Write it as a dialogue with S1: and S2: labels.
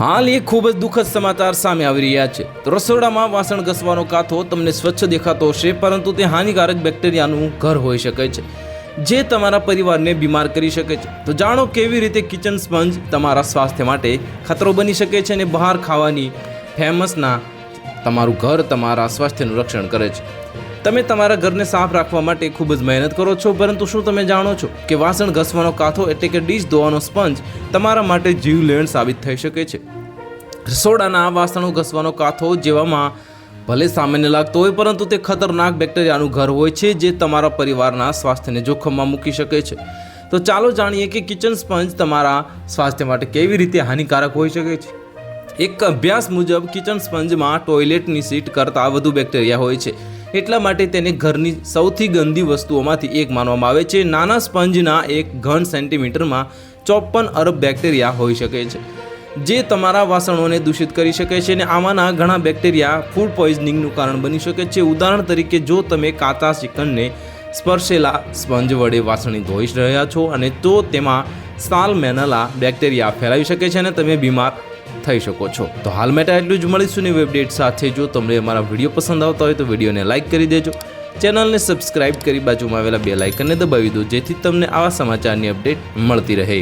S1: હાલ એ ખૂબ જ દુઃખદ સમાચાર સામે આવી રહ્યા છે. રસોડામાં વાસણ ઘસવાનો કાથો તમને સ્વચ્છ દેખાતો હશે, પરંતુ તે હાનિકારક બેક્ટેરિયાનું ઘર હોઈ શકે છે, જે તમારા પરિવારને બીમાર કરી શકે છે. તો જાણો કેવી રીતે કિચન સ્પંજ તમારા સ્વાસ્થ્ય માટે ખતરો બની શકે છે અને બહાર ખાવાની ફેમસના તમારું ઘર તમારા સ્વાસ્થ્યનું રક્ષણ કરે છે. તમે તમારા ઘરને સાફ રાખવા માટે ખૂબ જ મહેનત કરો છો, પરંતુ શું તમે જાણો છો કે વાસણ ઘસવાનો કાથો એટલે કે ડીશ ધોવાનો સ્પંજ તમારા માટે જીવલેણ સાબિત થઈ શકે છે? રસોડાના વાસણો ઘસવાનો કાથો જેવામાં ભલે સામાન્ય લાગતો હોય, પરંતુ તે ખતરનાક બેક્ટેરિયાનું ઘર હોય છે જે તમારા પરિવારના સ્વાસ્થ્યને જોખમમાં મૂકી શકે છે. તો ચાલો જાણીએ કે કિચન સ્પંજ તમારા સ્વાસ્થ્ય માટે કેવી રીતે હાનિકારક હોઈ શકે છે? એક અભ્યાસ મુજબ, કિચન સ્પંજમાં ટોયલેટની સીટ કરતાં વધુ બેક્ટેરિયા હોય છે. એટલા માટે તેને ઘરની સૌથી ગંદી વસ્તુઓમાંથી એક માનવામાં આવે છે. નાના સ્પંજના એક ઘન સેન્ટીમીટરમાં ચોપન અરબ બેક્ટેરિયા હોઈ શકે છે, જે તમારા વાસણોને દૂષિત કરી શકે છે અને આમાંના ઘણા બેક્ટેરિયા ફૂડ પોઈઝનિંગનું કારણ બની શકે છે. ઉદાહરણ તરીકે, જો તમે કાચા ચિકનને સ્પર્શેલા સ્પંજ વડે વાસણી ધોઈ રહ્યા છો અને તો તેમાં સાલમેનલા બેક્ટેરિયા ફેલાવી શકે છે અને તમે બીમાર થઈ શકો છો. તો હાલ માટે એટલું જ મળીશું ને અપડેટ સાથે. જો તમને અમારા વીડિયો પસંદ આવતા હોય તો વિડીયોને લાઇક કરી દેજો. ચેનલને સબસ્ક્રાઇબ કરી બાજુમાં આવેલા બે લાઇકનને દબાવી દો, જેથી તમને આવા સમાચારની અપડેટ મળતી રહે.